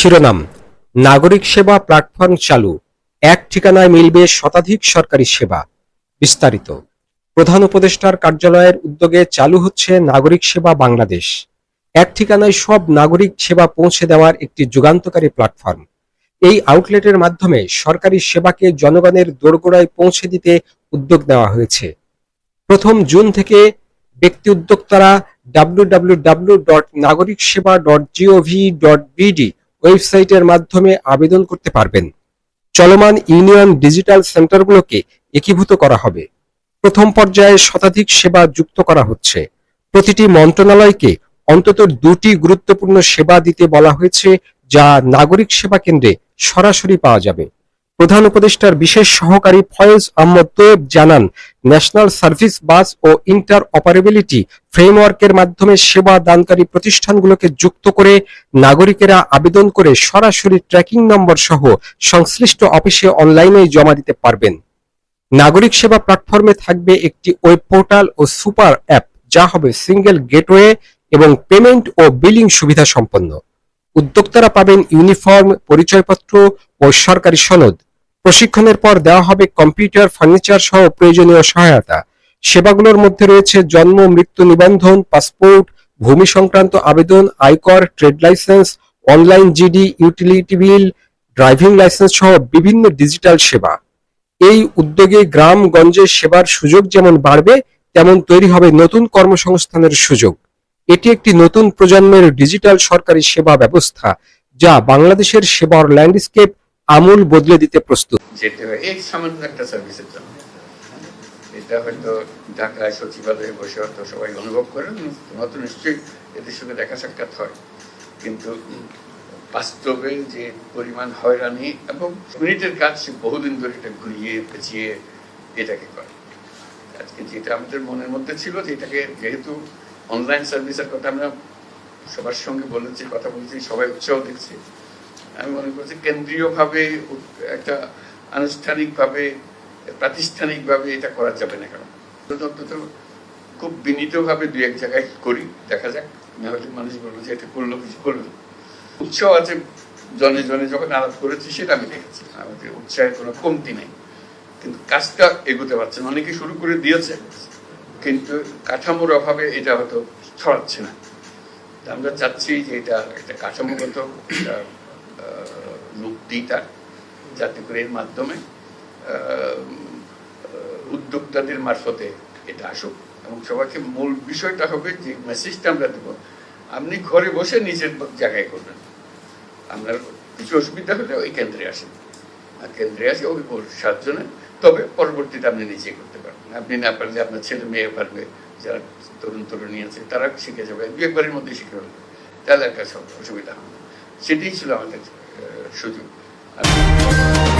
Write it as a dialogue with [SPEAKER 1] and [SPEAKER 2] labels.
[SPEAKER 1] শিরোনাম, নাগরিক সেবা প্ল্যাটফর্ম চালু, এক ঠিকানায় মিলবে শতাধিক সরকারি সেবা। বিস্তারিত। প্রধান উপদেষ্টার কার্যালয়ের উদ্যোগে চালু হচ্ছে নাগরিক সেবা বাংলাদেশ। এক ঠিকানায় সব নাগরিক সেবা পৌঁছে দেওয়ার একটি যুগান্তকারী প্ল্যাটফর্ম। এই আউটলেটের মাধ্যমে সরকারি সেবাকে জনগণের দোরগোড়ায় পৌঁছে দিতে উদ্যোগ নেওয়া হয়েছে। প্রথম জুন থেকে ব্যক্তি উদ্যোক্তারা ডাব্লিউ ডাব্লিউ ডাব্লিউ ডট নাগরিক সেবা ডট জিওভি ডট বিডি ওয়েবসাইটের মাধ্যমে আবেদন করতে পারবেন। চলমান ইউনিয়ন ডিজিটাল সেন্টারগুলোকে একীভূত করা হবে। প্রথম পর্যায়ে শতাধিক সেবা যুক্ত করা হচ্ছে। প্রতিটি মন্ত্রণালয়কে অন্তত দুটি গুরুত্বপূর্ণ সেবা দিতে বলা হয়েছে, যা নাগরিক সেবা কেন্দ্রে সরাসরি পাওয়া যাবে। প্রধান উপদেষ্টার বিশেষ সহকারী ফয়েজ আহমদ তোয়েব জানান, ন্যাশনাল সার্ভিস বাস ও ইন্টার অপারেবিলিটি ফ্রেমওয়ার্কের মাধ্যমে সেবা দানকারী প্রতিষ্ঠানগুলোকে যুক্ত করে নাগরিকেরা আবেদন করে সরাসরি ট্র্যাকিং নম্বর সহ সংশ্লিষ্ট অফিসে অনলাইনে জমা দিতে পারবেন। নাগরিক সেবা প্ল্যাটফর্মে থাকবে একটি ওয়েব পোর্টাল ও সুপার অ্যাপ, যা হবে সিঙ্গেল গেটওয়ে এবং পেমেন্ট ও বিলিং সুবিধা সম্পন্ন উদ্যোক্তারা পাবেন ইউনিফর্ম, পরিচয়পত্র ও সরকারি সনদ। প্রশিক্ষণের পর দেওয়া হবে কম্পিউটার, ফার্নিচার সহ প্রয়োজনীয় সহায়তা। সেবাগুলোর মধ্যে রয়েছে জন্ম, মৃত্যু নিবন্ধন, পাসপোর্ট, ভূমি সংক্রান্ত আবেদন, আয়কর, trade licence, online GD, utility bill, driving licence সহ বিভিন্ন ডিজিটাল সেবা। এই উদ্যোগে গ্রামগঞ্জে সেবার সুযোগ যেমন বাড়বে, তেমন তৈরি হবে নতুন কর্মসংস্থানের সুযোগ। এটি একটি নতুন প্রজন্মের ডিজিটাল সরকারি সেবা ব্যবস্থা, যা বাংলাদেশের সেবার ল্যান্ডস্কেপ আমূল বদলে দিতে প্রস্তুত।
[SPEAKER 2] এটা হয়তো ঢাকায় সচিবালয়ে বসে হয়তো সবাই অনুভব করেন, তোমার তো নিশ্চয়ই এদের সঙ্গে দেখা সাক্ষাৎ হয়। কিন্তু বাস্তবে যে পরিমাণ হয়রানি এবং মিনিটের কাজ সে বহুদিন ধরে এটা ঘুরিয়ে পেঁচিয়ে এটাকে করে। আজকে যেটা আমাদের মনের মধ্যে ছিল যে এটাকে যেহেতু অনলাইন সার্ভিসের কথা আমরা সবার সঙ্গে বলেছি, কথা বলছি, সবাই উৎসাহ দিচ্ছি। আমি মনে করছি কেন্দ্রীয়ভাবে একটা আনুষ্ঠানিকভাবে, প্রাতিষ্ঠানিকভাবে এটা করা যাবে না কেন? অন্তত খুব বিনীতভাবে দু এক জায়গায় করি, দেখা যাক। না হলে মানুষ বলব যে এটা করল কিছু করল উৎসাহ আছে জনে জনে যখন আলাপ করেছি, সেটা আমি দেখেছি। আমাদের উৎসাহের কোনো কমতি নেই। কিন্তু কাজটা এগোতে পারছে না। অনেকে শুরু করে দিয়েছে, কিন্তু কাঠামোর অভাবে এটা হয়তো ছড়াচ্ছে না। আমরা চাচ্ছি যে এটা একটা কাঠামোগত আহ, দিই তার যাতে করে এর মাধ্যমে উদ্যোক্তাদের মারফতে এটা আসুক। এবং সবাইকে মূল বিষয়টা হবে যে মেসেজটা আমরা দেব। আপনি ঘরে বসে নিজের জায়গায় করবেন। আপনার কিছু অসুবিধা হলে ওই কেন্দ্রে আসেন। আর কেন্দ্রে আসে ওই সাহায্য তবে পরবর্তীতে আপনি নিজে করতে পারবেন। আপনি না পারলে আপনার ছেলে মেয়ে পারবে যারা তরুণ তরুণী আছে তারা শিখে যাবে। দু একবারের মধ্যে শিখে ফেলবে তাহলে একটা সব অসুবিধা হবে সেটাই ছিল আমাদের আহ, সুযোগ আর